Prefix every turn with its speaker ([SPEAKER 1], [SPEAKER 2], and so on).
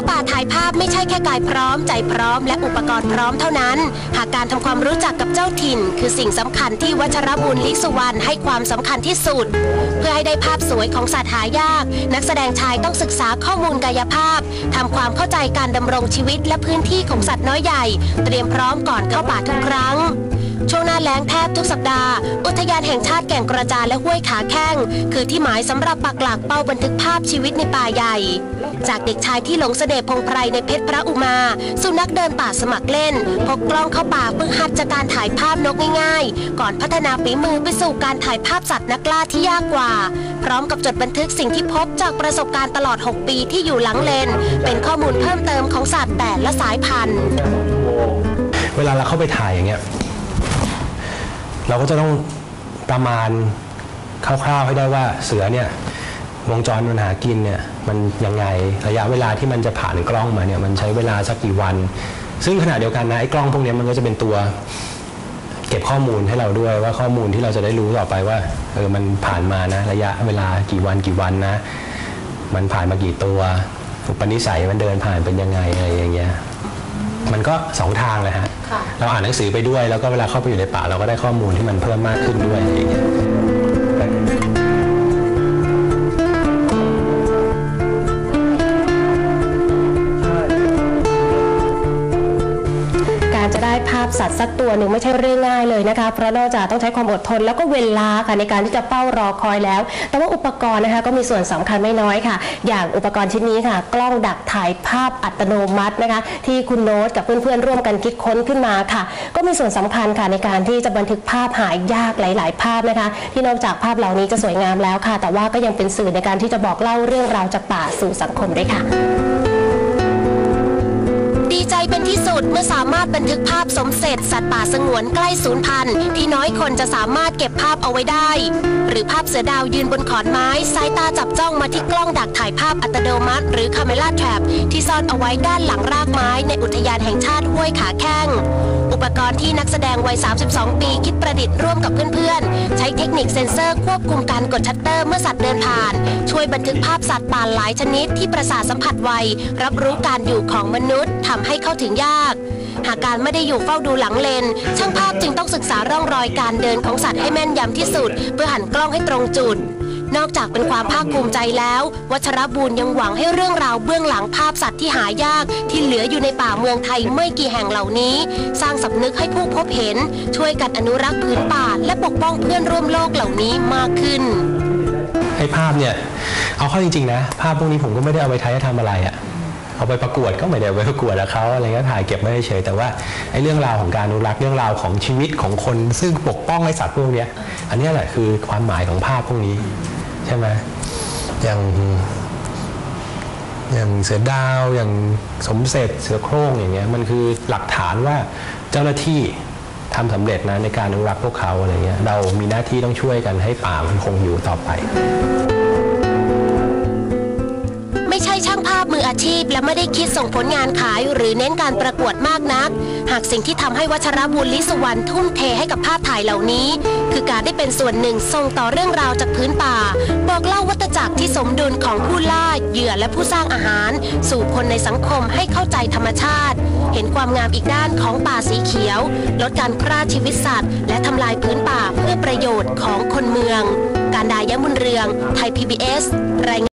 [SPEAKER 1] าป่าถ่ายภาพไม่ใช่แค่กายพร้อม ใจพร้อม และอุปกรณ์พร้อมเท่านั้น หากการทำความรู้จักกับเจ้าถิ่น คือสิ่งสำคัญที่วัชรบุญลิสุวรรณให้ความสำคัญที่สุด เพื่อให้ได้ภาพสวยของสัตว์หายาก นักแสดงชายต้องศึกษาข้อมูลกายภาพทำความเข้าใจการดำรงชีวิตและพื้นที่ของสัตว์น้อยใหญ่ เตรียมพร้อมก่อนเข้าป่าทุกครั้ง ช่วงหน้าแล้งแทบทุกสัปดาห์ อุทยานแห่งชาติแก่งกระจานและห้วยขาแข้ง คือที่หมายสำหรับปักหลักเป้าบันทึกภาพชีวิตในป่าใหญ่ จากเด็กชายที่หลงเสน่ห์พงไพรในเพชรพระอุมา สุนัขเดินป่าสมัครเล่น พกกล้องเข้าป่าฝึกหัดจากการถ่ายภาพนกง่ายๆ ก่อนพัฒนาฝีมือไปสู่การถ่ายภาพสัตว์นักล่าที่ยากกว่า พร้อมกับจดบันทึกสิ่งที่พบจากประสบการณ์ตลอด 6 ปีที่อยู่หลังเลน เป็นข้อมูลเพิ่มเติมของสัตว์แต่ละสายพันธุ์
[SPEAKER 2] เวลาเราเข้าไปถ่ายอย่างเงี้ย เราก็จะต้องประมาณคร่าวๆให้ได้ว่าเสือเนี่ยวงจรมันหากินเนี่ยมันยังไงระยะเวลาที่มันจะผ่านกล้องมาเนี่ยมันใช้เวลาสักกี่วัน ซึ่งขณะเดียวกันนะไอ้กล้องพวกนี้มันก็จะเป็นตัวเก็บข้อมูลให้เราด้วยว่าข้อมูลที่เราจะได้รู้ต่อไปว่าเออมันผ่านมานะระยะเวลากี่วันกี่วันนะ มันผ่านมากี่ตัวอุปนิสัยมันเดินผ่านเป็นยังไงอะไรอย่างเงี้ย มันก็สองทางเลยฮะเราอ่านหนังสือไปด้วย แล้วก็เวลาเข้าไปอยู่ในป่าเราก็ได้ข้อมูลที่มันเพิ่มมากขึ้นด้วยอะไรอย่างเงี้ย
[SPEAKER 3] การจะได้ภาพสัตว์สักตัวหนึ่งไม่ใช่เรื่องง่ายเลยนะคะ เพราะนอกจากต้องใช้ความอดทน แล้วก็เวลาค่ะในการที่จะเฝ้ารอคอยแล้ว แต่ว่าอุปกรณ์นะคะก็มีส่วนสำคัญไม่น้อยค่ะ อย่างอุปกรณ์ชิ้นนี้ค่ะ กล้องดักถ่ายภาพอัตโนมัตินะคะ ที่คุณโน้ตกับเพื่อนๆร่วมกันคิดค้นขึ้นมาค่ะ ก็มีส่วนสำคัญค่ะในการที่จะบันทึกภาพหายยากหลาย ๆ ภาพนะคะ ที่นอกจากภาพเหล่านี้จะสวยงามแล้วค่ะ แต่ว่าก็ยังเป็นสื่อในการที่จะบอกเล่าเรื่องราวจากป่าสู่สังคมด้วยค่ะ
[SPEAKER 1] ดีใจเป็นที่สุดเมื่อสามารถบันทึกภาพสมเสร็จสัตว์ป่าสงวนใกล้สูญพันธุ์ที่น้อยคนจะสามารถเก็บภาพเอาไว้ได้ หรือภาพเสือดาวยืนบนขอนไม้สายตาจับจ้องมาที่กล้องดักถ่ายภาพอัตโนมัติ หรือคาเมล่าแทรปที่ซ่อนเอาไว้ด้านหลังรากไม้ในอุทยานแห่งชาติห้วยขาแข้ง กรณ์ที่นักแสดงวัย 32 ปีคิดประดิษฐ์ร่วมกับเพื่อนๆ ใช้เทคนิคเซ็นเซอร์ควบคุมการกดชัตเตอร์เมื่อสัตว์เดินผ่าน ช่วยบันทึกภาพสัตว์ป่าหลายชนิดที่ประสาทสัมผัสไว รับรู้การอยู่ของมนุษย์ทำให้เข้าถึงยาก หากการไม่ได้อยู่เฝ้าดูหลังเลน ช่างภาพจึงต้องศึกษาร่องรอยการเดินของสัตว์ให้แม่นยำที่สุด เพื่อหันกล้องให้ตรงจุด นอกจากเป็นความภาคภูมิใจแล้ว วัชรบูรณ์ยังหวังให้เรื่องราวเบื้องหลังภาพสัตว์ที่หายาก ที่เหลืออยู่ในป่าเมืองไทยไม่กี่แห่งเหล่านี้ สร้างสำนึกให้ผู้พบเห็น ช่วยกันอนุรักษ์พื้นป่า และปกป้องเพื่อนร่วมโลกเหล่านี้มากขึ้น
[SPEAKER 2] ไอ้ภาพเนี่ยเอาเข้าจริงๆนะ ภาพพวกนี้ผมก็ไม่ได้เอาไปใช้ทำอะไรอะเอาไปประกวดก็ไม่ได้เอาไปประกวดกับเขาอะไรก็ถ่ายเก็บไว้เฉยแต่ว่าไอ้เรื่องราวของการอนุรักษ์เรื่องราวของชีวิตของคน ซึ่งปกป้องไอ้สัตว์พวกนี้อันนี้แหละคือความหมายของภาพพวกนี้ ใช่ไหมอย่างอย่างเสือดาวอย่างสมเสร็จเสือโคร่งอย่างเงี้ยมันคือหลักฐานว่าเจ้าหน้าที่ทำสำเร็จนะในการอนุรักษ์พวกเขาอะไรเงี้ยเรามีหน้าที่ต้องช่วยกันให้ป่ามันคงอยู่ต่อไป
[SPEAKER 1] อาชีพและไม่ได้คิดส่งผลงานขายหรือเน้นการประกวดมากนัก หากสิ่งที่ทำให้วัชรบุญลิสุวรรณทุ่มเทให้กับภาพถ่ายเหล่านี้ คือการได้เป็นส่วนหนึ่งส่งต่อเรื่องราวจากพื้นป่า บอกเล่าวัตจักรที่สมดุลของผู้ล่าเหยื่อและผู้สร้างอาหาร สู่คนในสังคมให้เข้าใจธรรมชาติ เห็นความงามอีกด้านของป่าสีเขียว ลดการฆ่าชีวิตสัตว์ และทำลายพื้นป่าเพื่อประโยชน์ของคนเมือง การดายะมุนเรือง ไทย PBS รายงาน